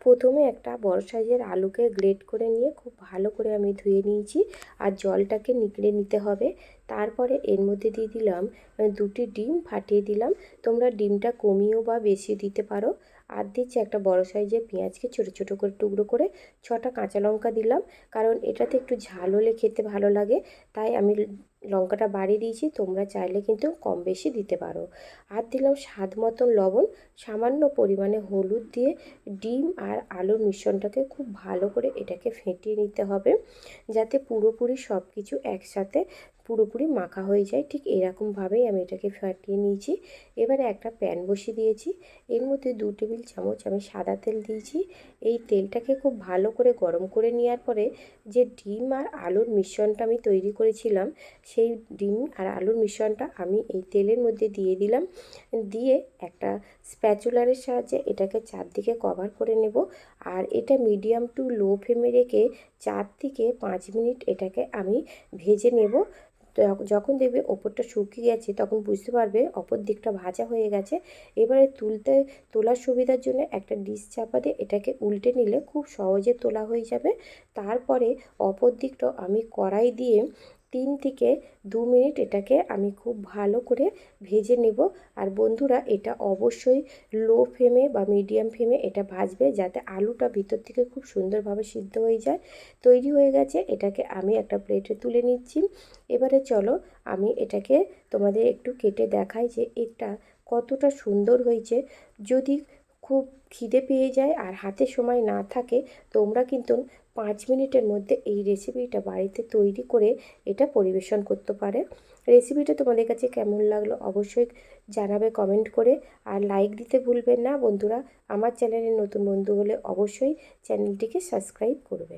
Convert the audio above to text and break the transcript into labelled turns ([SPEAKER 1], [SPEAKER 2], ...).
[SPEAKER 1] প্রথমে একটা বড় সাইজের আলুকে গ্রেট করে নিয়ে খুব ভালো করে আমি ধুয়ে নিয়েছি আর জলটাকে নিকড়ে নিতে হবে। তারপরে এর মধ্যে দিয়ে দিলাম দুটি ডিম ফাটিয়ে দিলাম। তোমরা ডিমটা কমিয়েও বা বেশি দিতে পারো। আর দিচ্ছি একটা বড় সাইজের পেঁয়াজকে ছোটো ছোটো করে টুকরো করে ছটা কাঁচা লঙ্কা দিলাম। কারণ এটাতে একটু ঝাল হলে খেতে ভালো লাগে, তাই আমি লঙ্কাটা বাড়িয়ে দিয়েছি। তোমরা চাইলে কিন্তু কম বেশি দিতে পারো। আর দিলাম স্বাদ মতন লবণ, সামান্য পরিমাণে হলুদ দিয়ে ডিম আর আলুর মিশ্রণটাকে খুব ভালো করে এটাকে ফেটিয়ে নিতে হবে। যাতে পুরোপুরি সব কিছু একসাথে পুরোপুরি মাখা হয়ে যায়। ঠিক এরকমভাবেই আমি এটাকে ফাটিয়ে নিয়েছি। এবারে একটা প্যান বসিয়ে দিয়েছি। এর মধ্যে দু টেবিল চামচ আমি সাদা তেল দিয়েছি। এই তেলটাকে খুব ভালো করে গরম করে নেওয়ার পরে যে ডিম আর আলুর মিশ্রণটা আমি তৈরি করেছিলাম, সেই ডিম আর আলুর মিশ্রণটা আমি এই তেলের মধ্যে দিয়ে দিলাম। দিয়ে একটা স্প্যাচুলারের সাহায্যে এটাকে চারদিকে কভার করে নেব। আর এটা মিডিয়াম টু লো ফ্লেমে রেখে চার থেকে পাঁচ মিনিট এটাকে আমি ভেজে নেব। যখন দেখবে ওপরটা শুকিয়ে গেছে, তখন বুঝতে পারবে অপর দিকটা ভাজা হয়ে গেছে। এবারে তুলতে, তোলার সুবিধার জন্য একটা ডিশ চাপা দিয়ে এটাকে উল্টে নিলে খুব সহজে তোলা হয়ে যাবে। তারপরে অপর দিকটা আমি কড়াই দিয়ে তিন থেকে দু মিনিট এটাকে আমি খুব ভালো করে ভেজে নেব। আর বন্ধুরা, এটা অবশ্যই লো ফ্লেমে বা মিডিয়াম ফ্লেমে এটা ভাজবে যাতে আলুটা ভিতর থেকে খুব সুন্দরভাবে সিদ্ধ হয়ে যায়। তৈরি হয়ে গেছে, এটাকে আমি একটা প্লেটে তুলে নিচ্ছি। এবারে চলো আমি এটাকে তোমাদের একটু কেটে দেখাই যে এটা কতটা সুন্দর হয়েছে। যদি খুব খিদে পেয়ে যায় আর হাতে সময় না থাকে, তোমরা কিন্তু পাঁচ মিনিটের মধ্যে এই রেসিপিটা বাড়িতে তৈরি করে এটা পরিবেশন করতে পারে। রেসিপিটা তোমাদের কাছে কেমন লাগল অবশ্যই জানাবে কমেন্ট করে। আর লাইক দিতে ভুলবেন না বন্ধুরা। আমার চ্যানেলের নতুন বন্ধু হলে অবশ্যই চ্যানেলটিকে সাবস্ক্রাইব করবে।